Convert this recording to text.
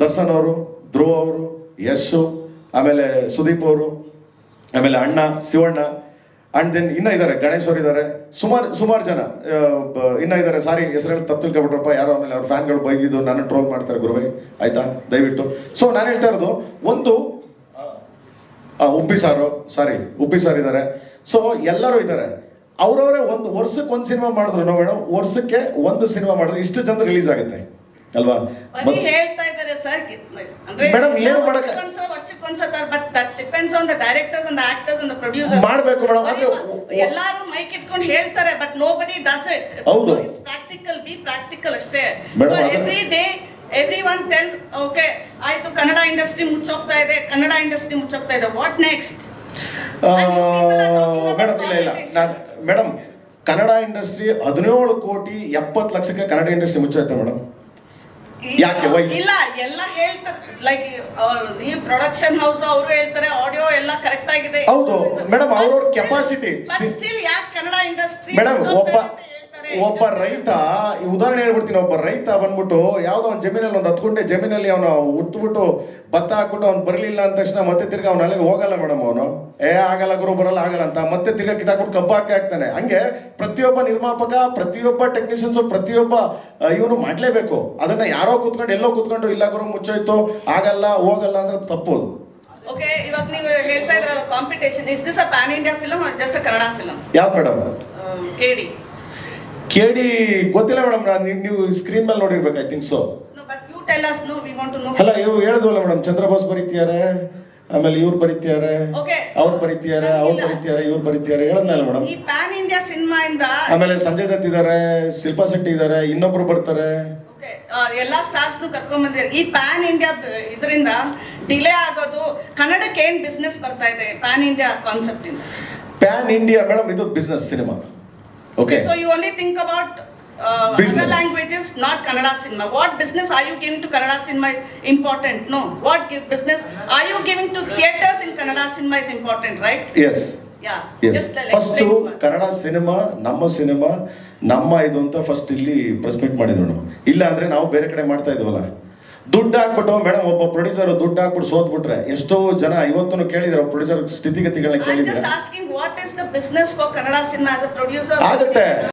ದರ್ಶನ್ ಅವರು, ಧ್ರುವ ಅವರು ಯಶು ಆಮೇಲೆ ಸುದೀಪ್ ಅವರು, ಆಮೇಲೆ ಅಣ್ಣ, ಶಿವಣ್ಣ ಅಂಡ್ ದೆನ್ ಇನ್ನ ಇದ್ದಾರೆ, ಗಣೇಶ್ ಅವರು ಇದ್ದಾರೆ. ಸುಮಾರು ಸುಮಾರು ಜನ. ಇನ್ನ ಇದ್ದಾರೆ. ಸಾರಿ, ಹೆಸರಲ್ಲಿ ತಪ್ಪು ತಿಳ್ಕೊಬಿಟ್ರಪ್ಪ ಯಾರೋ ಆಮೇಲೆ ಅವ್ರ ಫ್ಯಾನ್ಗಳು ಬೈದಿದ್ದು ನನ್ನ ಟ್ರೋಲ್ ಮಾಡ್ತಾರೆ ಗುರುವೈ. ಆಯ್ತಾ? ದಯವಿಟ್ಟು. ಸೊ ನಾನು ಹೇಳ್ತಾ ಇರೋದು, ಒಂದು Uppi sir, sorry, Uppi sir ಇದ್ದಾರೆ. ಸೊ ಎಲ್ಲರೂ ಇದ್ದಾರೆ. ಅವರವರೇ ಒಂದು ವರ್ಷಕ್ಕೆ ಒಂದು ಸಿನಿಮಾ ಮಾಡಿದ್ರು. ಮೇಡಮ್ ವರ್ಷಕ್ಕೆ ಒಂದು ಸಿನಿಮಾ ಮಾಡಿದ್ರೆ. ಇಷ್ಟು ಜನ ರಿಲೀಸ್ ಆಗುತ್ತೆ. ಅಲ್ವಾ? ಹೇಳ್ತಾ ಇದ್ದಾರೆ ಸರ್ Madam, ಏನು ಪ್ರೊಡ್ಯೂಸರ್ ಮಾಡ್ಬೇಕು ಮೇಡಮ್ ಆದ್ರೆ ಎಲ್ಲಾರು ಮೈಕ್ ಇಟ್ಕೊಂಡು ಹೇಳ್ತಾರೆ but nobody does it ಹೌದು. ಪ್ರಾಕ್ಟಿಕಲ್ ಬಿ ಪ್ರಾಕ್ಟಿಕಲ್ ಅಷ್ಟೇ. Every day everyone tells okay ಆಯ್ತು ಕನ್ನಡ ಇಂಡಸ್ಟ್ರಿ ಮುಚ್ಚೋಗ್ತಾ ಇದೆ ಕನ್ನಡ ಇಂಡಸ್ಟ್ರಿ ಮುಚ್ಚೋಗ್ತಾ ಇದೆ. ವಾಟ್ ನೆಕ್ಸ್ಟ್ ಮೇಡಮ್ ಇಲ್ಲ ಇಲ್ಲ. ನಾನು ಮೇಡಮ್ ಕನ್ನಡ ಇಂಡಸ್ಟ್ರಿ ಹದಿನೇಳು ಕೋಟಿ ಎಪ್ಪತ್ತು ಲಕ್ಷಕ್ಕೆ ಕನ್ನಡ ಇಂಡಸ್ಟ್ರಿ ಮುಚ್ಚೈತೆ ಮೇಡಮ್. ಯಾಕೆ? ಇಲ್ಲ ಎಲ್ಲ ಹೇಳ್ತಾರೆ ಲೈಕ್ ಈ ಪ್ರೊಡಕ್ಷನ್ ಹೌಸ್ ಅವರು ಹೇಳ್ತಾರೆ ಆಡಿಯೋ ಎಲ್ಲ ಕರೆಕ್ಟ್ ಆಗಿದೆ. ಹೌದು. ಮೇಡಮ್ ಅವ್ರವ್ರ ಕೆಪಾಸಿಟಿ ಸ್ಟಿಲ್ ಯಾಕೆ ಕನ್ನಡ ಇಂಡಸ್ಟ್ರಿ ಮೇಡಮ್ ಒಬ್ಬ ಒಬ್ಬ ರೈತ ಈ ಉದಾಹರಣೆ ಹೇಳ್ಬಿಡ್ತೀನಿ ಒಬ್ಬ ರೈತ ಬಂದ್ಬಿಟ್ಟು ಯಾವ್ದೋ ಒಂದು ಜಮೀನಲ್ಲಿ ಒಂದು ಹತ್ಕೊಂಡೆ ಗುಂಟೆ ಜಮೀನಲ್ಲಿ ಅವನು ಉಟ್ಬಿಟ್ಟು ಭತ್ತ ಹಾಕ್ಬಿಟ್ಟು ಅವ್ನು ಬರಲಿಲ್ಲ ಅಂದ ತಕ್ಷಣ ಮತ್ತೆ ತಿರ್ಗಿ ಅವ್ನ ಅಲ್ಲಿಗೆ ಹೋಗಲ್ಲ ಮೇಡಮ್ ಅವನು. ಏ ಆಗಲ್ಲ ಗುರು ಬರಲ್ಲ ಆಗಲ್ಲ ಅಂತ. ಮತ್ತೆ ತಿರ್ಗಾ ಕಿತ್ತಾಕ್ಬಿಟ್ಟು ಕಬ್ಬು ಹಾಕಿ ಹಾಕ್ತಾನೆ. ಹಂಗೆ ಪ್ರತಿಯೊಬ್ಬ ನಿರ್ಮಾಪಕ ಪ್ರತಿಯೊಬ್ಬ ಟೆಕ್ನಿಷಿಯನ್ಸ್ ಪ್ರತಿಯೊಬ್ಬ ಇವನು ಮಾಡ್ಲೇಬೇಕು. ಅದನ್ನ ಯಾರೋ ಕೂತ್ಕೊಂಡು ಎಲ್ಲೋ ಕೂತ್ಕೊಂಡು ಇಲ್ಲ ಗುರು ಮುಚ್ಚೋಯ್ತು ಆಗಲ್ಲ ಹೋಗಲ್ಲ ಅಂದ್ರೆ ತಪ್ಪು ಓಕೆ ಇವಾಗ ನೀವು ಹೇಳ್ತಾ ಇದ್ರ competition is this a pan India film just Kannada film ಯಾವ ಮೇಡಮ್? ಕೇಳಿ ಕೇಳಿ ಗೊತ್ತಿಲ್ಲ ಮೇಡಮ್ ನಾನು ನೀವು ಸ್ಕ್ರೀನ್ ಮೇಲೆ ನೋಡಿರ್ಬೇಕು ಐ ಥಿಂಕ್ ಸೊ ಅಲ್ಲ ಇವ್ ಹೇಳಿದ್ವಲ್ಲ ಮೇಡಮ್ ಚಂದ್ರಬೋಸ್ ಬರೀತಿದ್ದಾರೆ ಆಮೇಲೆ ಇವ್ರು ಬರೀತಿದ್ದಾರೆ Okay. ಅವ್ರು ಬರೀತಿದ್ದಾರೆ ಅವ್ರು. ಬರೀತಿದ್ದಾರೆ ಇವ್ರು ಬರೀತಿದ್ದಾರೆ ಹೇಳದ್ನಲ್ಲ ಮೇಡಮ್. ಈ ಪ್ಯಾನ್ ಇಂಡಿಯಾ ಸಿನಿಮಾ ಇಂದ ಆಮೇಲೆ ಸಂಜಯ್ ದತ್ ಇದ್ದಾರೆ ಶಿಲ್ಪಾ ಶೆಟ್ಟಿ ಇದ್ದಾರೆ ಇನ್ನೊಬ್ರು ಬರ್ತಾರೆ. ಎಲ್ಲಾ ಸ್ಟಾರ್ಸ್ ಕರ್ಕೊಂಡ್ ಬಂದಿದ್ದಾರೆ. ಈ ಪ್ಯಾನ್ ಇಂಡಿಯಾ ಇದರಿಂದ ಡಿಲೇ ಆಗೋದು ಕನ್ನಡಕ್ಕೆ ಏನ್ ಬಿಸ್ನೆಸ್ ಬರ್ತಾ ಇದೆ ಪ್ಯಾನ್ ಇಂಡಿಯಾ ಕಾನ್ಸೆಪ್ಟ್ ಇಂದ? ಪ್ಯಾನ್ ಇಂಡಿಯಾ ಮೇಡಮ್ ಇದು business cinema okay So you only think about uh, other languages, not Kannada cinema. What business are you giving to Kannada cinema is important? No. What give business are you giving to theaters in Kannada cinema is important, right? Yes. Yeah. Yes Just tell- first. Kannada cinema ನಮ್ಮ cinema ನಮ್ಮ ಇದು ಅಂತ first ಇಲ್ಲಿ press meet ಮಾಡಿದ್ರು ನಾವು ಇಲ್ಲ ಅಂದ್ರೆ ನಾವು ಬೇರೆ ಕಡೆ ಮಾಡ್ತಾ ಇದ್ವಲ್ಲ ದುಡ್ಡು ಹಾಕ್ಬಿಟ್ಟು ಮೇಡಮ್ ಒಬ್ಬ ಪ್ರೊಡ್ಯೂಸರ್ ದುಡ್ಡು ಹಾಕ್ಬಿಟ್ಟು ಸೋತ್ಬಿಟ್ರೆ ಎಷ್ಟೋ ಜನ ಇವತ್ತು ಕೇಳಿದ್ರೆ ಪ್ರೊಡ್ಯೂಸರ್ ಸ್ಥಿತಿಗತಿಗಳನ್ನ ಕೇಳಿದ್ರೆ? ಆಗುತ್ತೆ